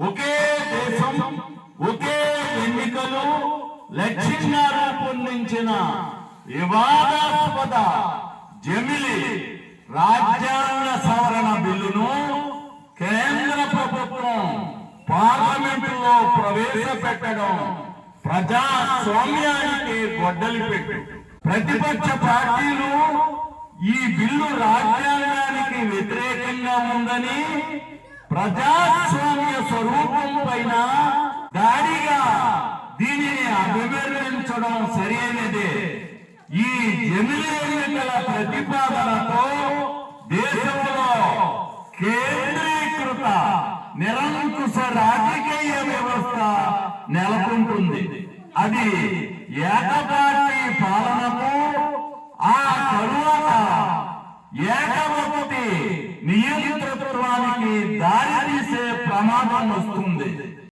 ఒకే దేశం ఒకే ఎన్నికలు లక్ష్యంగా రూపొందించిన వివాదాస్పద జమిలి రాజ్యాంగ సవరణ బిల్లును కేంద్ర ప్రభుత్వం పార్లమెంటులో ప్రవేశపెట్టడం ప్రజాస్వామ్యానికి గొడ్డలి పెట్టు. ప్రతిపక్ష పార్టీలు ఈ బిల్లు రాజ్యాంగానికి వ్యతిరేకంగా ఉందని ప్రజాస్వామ్య స్వరూపం పైన దాడిగా దీనిని అభివర్ణించడం సరైనదే ఈ జమిలి ఎన్నికల ప్రతిపాదనతో దేశంలో కేంద్రీకృత నిరంకుశ రాజకీయ వ్యవస్థ నెలకొంటుంది. అది ఏకపాటి పాలనకు ఆ తరువాత ఏక నియంతృత్వానికి దారి తీసే ప్రమాదం వస్తుంది